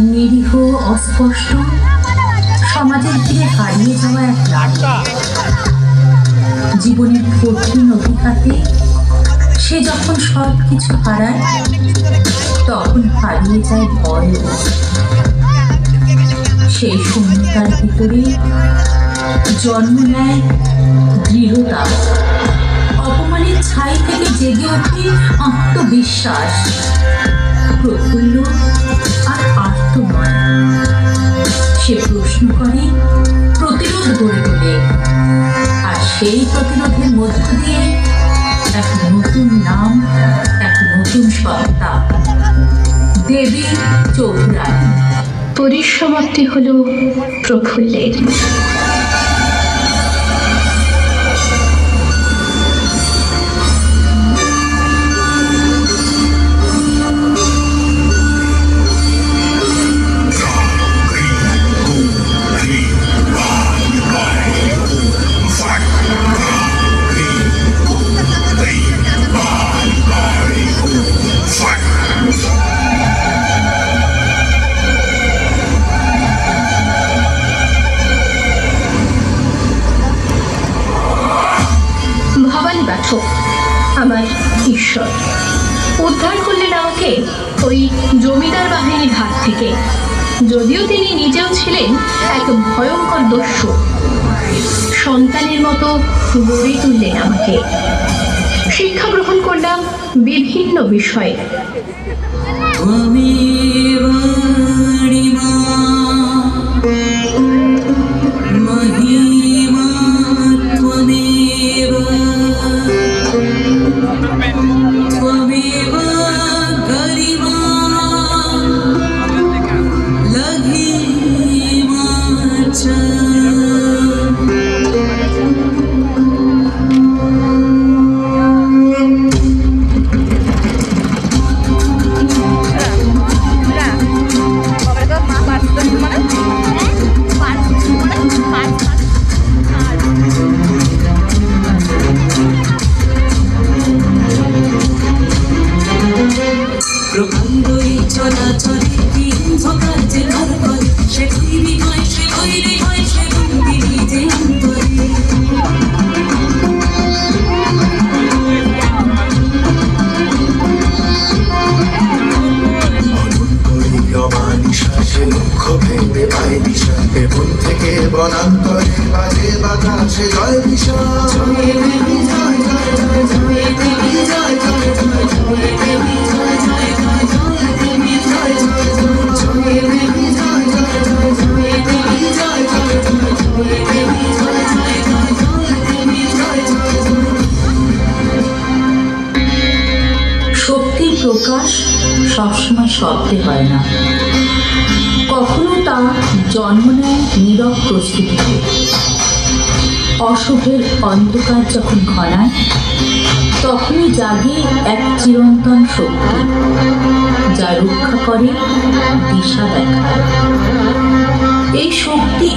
নিরীহ, অস্পষ্ট, সমাজের ভিড়ে হারিয়ে যাওয়া এক নারী জীবনের কঠিন অভিঘাতে সে যখন সব কিছু হারায়, তখন হারিয়ে যায় ভয়। সেই শূন্যতার ভিতরে জন্ম নেয় দৃঢ়তা। অপমানের ছাই থেকে জেগে ওঠে আত্মবিশ্বাস। প্রফুল্ল সে প্রশ্ন করে, প্রতিরোধ গড়ে তোলে। আর সেই প্রতিরোধের মধ্য দিয়ে এক নতুন নাম এক নতুন সত্তা, দেবী চৌধুরানী। পরিসমাপ্তি হল প্রফুল্লের। ঈশ্বর উদ্ধার করলেন আমাকে ওই জমিদার বাহিনীর হাত থেকে। যদিও তিনি নিজেও ছিলেন এক ভয়ঙ্কর দস্যু। সন্তানের মতো গড়ে তুললেন আমাকে। শিক্ষা গ্রহণ করলাম বিভিন্ন বিষয়ে। যে সে হয় সে হয় সে অন্তরে। শ্বাসে লক্ষ্য ভেবে পায় দিশা এবং থেকে বনান্তরে বাজে বাতাসে জয় দিশা সবসময় শব্দে হয় না। কখনো তা জন্ম নেয় নীরব প্রস্তুতিতে অশুভের অন্ধকার যখন ঘনায়, তখনই জাগে এক চিরন্তন শক্তি, যা রক্ষা করে দিশা দেখায়। এই শক্তি